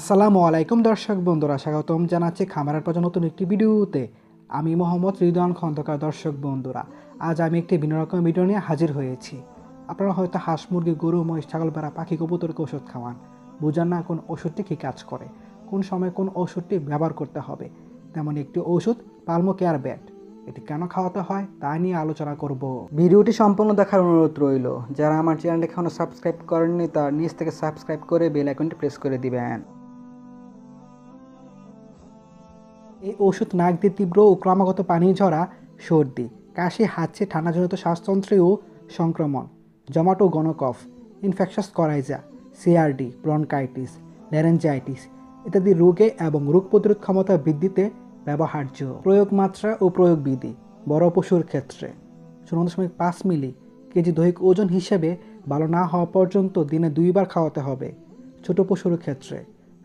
আসসালামু আলাইকুম দর্শক বন্ধুরা, স্বাগতম জানাচ্ছি খামারের পর নতুন একটি ভিডিওতে। আমি মোহাম্মদ রিদওয়ান খন্দকার দর্শক বন্ধুরা, আজ আমি একটি ভিন্ন রকম ভিডিও নিয়ে হাজির হয়েছি। আপনারা হয়তো হাঁস, মুরগি, গরু, মহিষ, ছাগল বেড়া পাখি, কবুতরকে ওষুধ খাওয়ান। বোঝান না কোন ওষুধটি কী কাজ করে, কোন সময় কোন ওষুধটি ব্যবহার করতে হবে। তেমন একটি ওষুধ পালমো কেয়ার ব্যাট, এটি কেন খাওয়াতে হয় তা নিয়ে আলোচনা করব। ভিডিওটি সম্পূর্ণ দেখার অনুরোধ রইল, যারা আমার চ্যানেল এখনও সাবস্ক্রাইব করেননি, তার নিচ থেকে সাবস্ক্রাইব করে বেল আইকনটি প্রেস করে দিবেন। এই ওষুধ নাক দিয়ে তীব্র ও ক্রমাগত পানি ঝরা, সর্দি, কাশি, হাঁচি, ঠান্ডাজনিত শ্বাসতন্ত্রেও সংক্রমণ, জমাটো গণকফ infectious coryza CRD bronchitis laryngitis ইত্যাদি রোগে এবং রোগ প্রতিরোধ ক্ষমতা বৃদ্ধিতে ব্যবহার্য প্রয়োগ মাত্রা ও প্রয়োগ বিধি বড় পশুর ক্ষেত্রে। শূন্য দশমিক পাঁচ মিলি কেজি দৈহিক ওজন হিসেবে ভালো না হওয়া পর্যন্ত দিনে দুইবার খাওয়াতে হবে ছোট পশুর ক্ষেত্রে।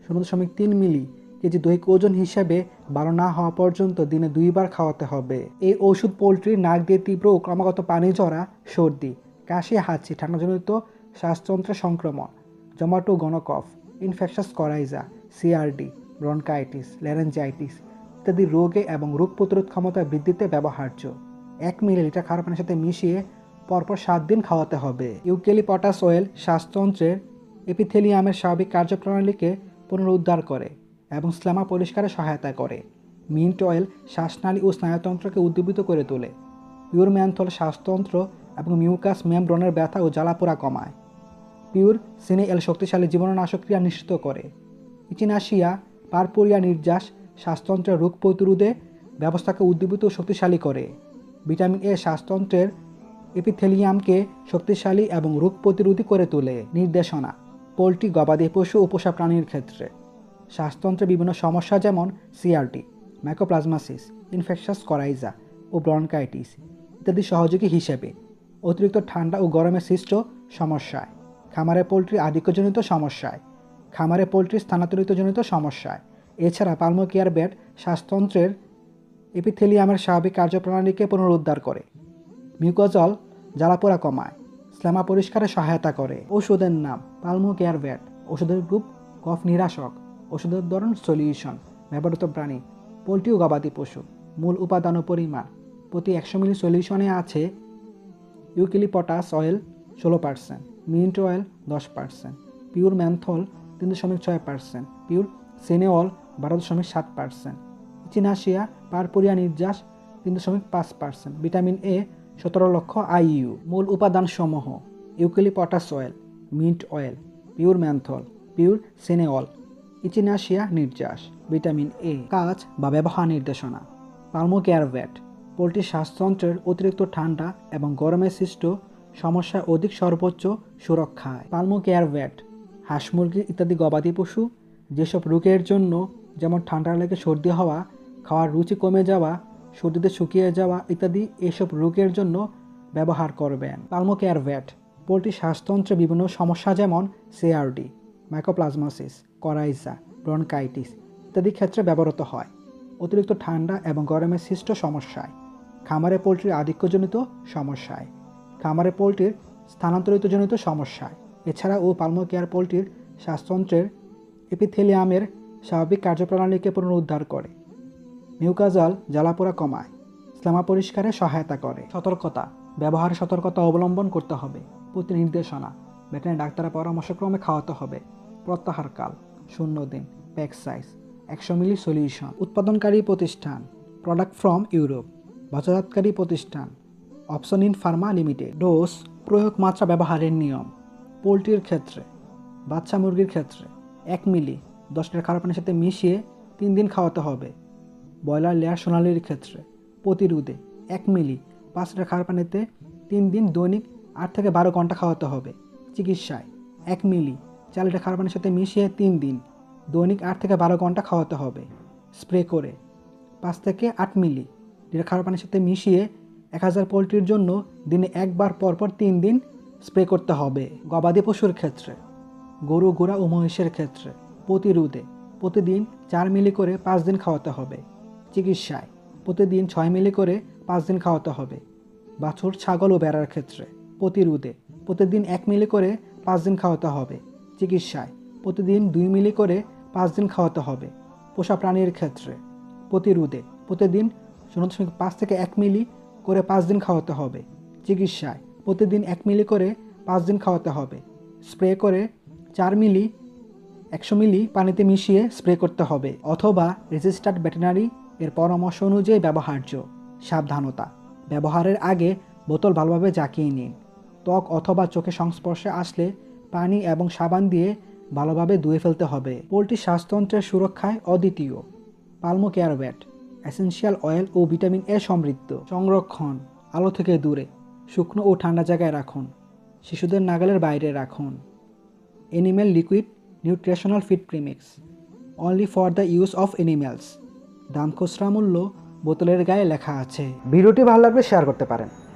শূন্য দশমিক তিন মিলি কেজি দৈহিক ওজন হিসেবে ভালো না হওয়া পর্যন্ত দিনে দুইবার খাওয়াতে হবে। এই ওষুধ পোলট্রির নাক দিয়ে তীব্র ও ক্রমাগত পানি ঝরা সর্দি, কাশি, হাঁচি, ঠান্ডাজনিত শ্বাসতন্ত্রের সংক্রমণ, জমাটো, গণকফ, infectious, coryza, CRD, bronchitis laryngitis ইত্যাদি রোগে এবং রোগ প্রতিরোধ ক্ষমতা বৃদ্ধিতে ব্যবহার্য। এক মিলিলিটার খারাপ পানির সাথে মিশিয়ে পরপর সাত দিন খাওয়াতে হবে। ইউকেলি পটাস অয়েল শ্বাসতন্ত্রের এপিথেলিয়ামের স্বাভাবিক কার্যপ্রণালীকে পুনরুদ্ধার করে। এবং স্ল্যামা পরিষ্কারে সহায়তা করে। মিন্ট অয়েল শ্বাসনালী ও স্নায়ুতন্ত্রকে উদ্দীপিত করে তোলে। পিওর ম্যান্থল শ্বাসতন্ত্র এবং মিউকাস মেমব্রনের ব্যথা ও জ্বালাপোড়া কমায়। পিওর সিনে এল শক্তিশালী জীবননাশক ক্রিয়া নিশ্চিত করে। ইচিনাশিয়া, পারপোরিয়া নির্যাস শ্বাসতন্ত্রের রোগ প্রতিরোধে ব্যবস্থাকে উদ্দীপিত ও শক্তিশালী করে। ভিটামিন এ শ্বাসতন্ত্রের এপিথেলিয়ামকে শক্তিশালী এবং রোগ প্রতিরোধী করে তোলে। নির্দেশনা, পোলট্রি, গবাদি পশু ও পোষা প্রাণীর ক্ষেত্রে। শ্বাসতন্ত্রের বিভিন্ন সমস্যা যেমন সিআরটি ম্যাকোপ্লাজমাসিস ইনফেকশাস করাইজা ও ব্রনকাইটিস ইত্যাদি সহযোগী হিসেবে অতিরিক্ত ঠান্ডা ও গরমে সৃষ্ট সমস্যায়। খামারে পোলট্রি আধিক্যজনিত সমস্যায়। খামারে পোলট্রি স্থানান্তরিতজনিত সমস্যায়। এছাড়া পালমো কেয়ার ব্যাট শ্বাসতন্ত্রের এপিথেলিয়ামের স্বাভাবিক কার্যপ্রণালীকে পুনরুদ্ধার করে। মিউকোজল জ্বালাপোড়া কমায়। স্ল্যামা পরিষ্কারে সহায়তা করে। ওষুধের নাম পালমো কেয়ার ব্যাট ওষুধের গ্রুপ কফ নিরাশক ওষুধের ধরন সলিউশন, ব্যবহৃত প্রাণী, পোলট্রি ও গবাদি পশু, মূল উপাদান ও পরিমাণ। প্রতি একশো মিলি সলিউশনে আছে ইউকিলিপটাস অয়েল ষোলো পার্সেন্ট, মিন্ট অয়েল দশ পার্সেন্ট, পিওর ম্যান্থল তিন দশমিক ছয় পার্সেন্ট, পিওর সেনেওল বারো দশমিক সাত পার্সেন্ট চিনাশিয়া পারপুরিয়া নির্যাস তিন দশমিক পাঁচ পার্সেন্ট, ভিটামিন এ সতেরো লক্ষ আইইউ। মূল উপাদানসমূহ eucalyptus oil, mint oil, pure menthol, pure cineole echinacea নির্যাস, ভিটামিন এ, কাজ বা ব্যবহার নির্দেশনা পালমো ভ্যাট পোলট্রির শ্বাসতন্ত্রের অতিরিক্ত ঠান্ডা এবং গরমে সৃষ্ট সমস্যা অধিক সর্বোচ্চ সুরক্ষায় পালমো ভ্যাট হাঁস মুরগি ইত্যাদি গবাদি পশু, যেসব রোগের জন্য যেমন ঠান্ডা লেগে সর্দি হওয়া, খাওয়ার রুচি কমে যাওয়া, সর্দিতে শুকিয়ে যাওয়া ইত্যাদি এসব রোগের জন্য ব্যবহার করবেন। পালমো কেয়ার ভ্যাট পোলট্রির শ্বাসতন্ত্রে বিভিন্ন সমস্যা যেমন সিআরডি মাইকোপ্লাজমাসিস করাইজা ব্রনকাইটিস ইত্যাদি ক্ষেত্রে ব্যবহৃত হয়। অতিরিক্ত ঠান্ডা এবং গরমের সৃষ্ট সমস্যায়। খামারে পোলট্রির আধিক্যজনিত সমস্যায়। খামারে পোলট্রির স্থানান্তরিতজনিত সমস্যায়। এছাড়া ও কেয়ার পোলট্রির শ্বাসতন্ত্রের এপিথেলিয়ামের স্বাভাবিক কার্যপ্রণালীকে পুনরুদ্ধার করে। মিউকাজল জ্বালাপোড়া কমায়। স্লামা পরিষ্কারে সহায়তা করে। সতর্কতা, ব্যবহারে সতর্কতা অবলম্বন করতে হবে। প্রতি নির্দেশনা ভেটেরিনারি ডাক্তারের পরামর্শক্রমে খাওয়াতে হবে। প্রত্যাহারকাল, শূন্য দিন প্যাক সাইজ একশো মিলি সলিউশন উৎপাদনকারী প্রতিষ্ঠান প্রোডাক্ট ফ্রম ইউরোপ বাজারজাতকারী প্রতিষ্ঠান option in Pharma limited dose প্রয়োগ মাত্রা ব্যবহারের নিয়ম, পোলট্রির ক্ষেত্রে, বাচ্চা মুরগির ক্ষেত্রে, এক মিলি, দশ লিটার খারাপ পানির সাথে মিশিয়ে তিন দিন খাওয়াতে হবে। ব্রয়লার, লেয়ার, সোনালির ক্ষেত্রে, প্রতিরোধে এক মিলি, পাঁচ লিটার খারাপ পানিতে তিন দিন দৈনিক আট থেকে বারো ঘণ্টা খাওয়াতে হবে। চিকিৎসায়। এক মিলি। চার লিটার খারাপ পানির সাথে মিশিয়ে তিন দিন। দৈনিক আট থেকে বারো ঘণ্টা খাওয়াতে হবে। স্প্রে করে। পাঁচ থেকে আট মিলি। যেটা খারাপ পানির সাথে মিশিয়ে এক হাজার পোলট্রির জন্য দিনে একবার পরপর তিন দিন স্প্রে করতে হবে গবাদি পশুর ক্ষেত্রে। গরু গোড়া ও মহিষের ক্ষেত্রে। প্রতিরোধে প্রতিদিন চার মিলি করে পাঁচ দিন খাওয়াতে হবে। চিকিৎসায় প্রতিদিন ছয় মিলি করে পাঁচ দিন খাওয়াতে হবে। বাছুর, ছাগল ও বেড়ার ক্ষেত্রে প্রতিরোধে প্রতিদিন এক মিলি করে পাঁচ দিন খাওয়াতে হবে চিকিৎসায়। প্রতিদিন দুই মিলি করে পাঁচ দিন খাওয়াতে হবে পোষা প্রাণীর ক্ষেত্রে। প্রতিরোধে প্রতিদিন শূন্য দশমিক পাঁচ থেকে এক মিলি করে পাঁচ দিন খাওয়াতে হবে চিকিৎসায়। প্রতিদিন এক মিলি করে পাঁচ দিন খাওয়াতে হবে স্প্রে করে চার মিলি, একশো মিলি পানিতে মিশিয়ে স্প্রে করতে হবে অথবা রেজিস্টার্ড ভেটেনারি এর পরামর্শ অনুযায়ী ব্যবহার্য। সাবধানতা। ব্যবহারের আগে বোতল ভালোভাবে জাকিয়ে নিন। ত্বক অথবা চোখে সংস্পর্শে আসলে পানি এবং সাবান দিয়ে ভালোভাবে ধুয়ে ফেলতে হবে। পোলট্রি শ্বাসতন্ত্রের সুরক্ষায় অদ্বিতীয়। Pulmo Care Vet essential oil O vitamin A সমৃদ্ধ। সংরক্ষণ, আলো থেকে দূরে, শুকনো ও ঠান্ডা জায়গায় রাখুন। শিশুদের নাগালের বাইরে রাখুন। Animal liquid, nutritional feed premix, only for the use of animals. দাম খুচরা মূল্য বোতলের গায়ে লেখা আছে। ভিডিওটি ভালো লাগলে শেয়ার করতে পারেন।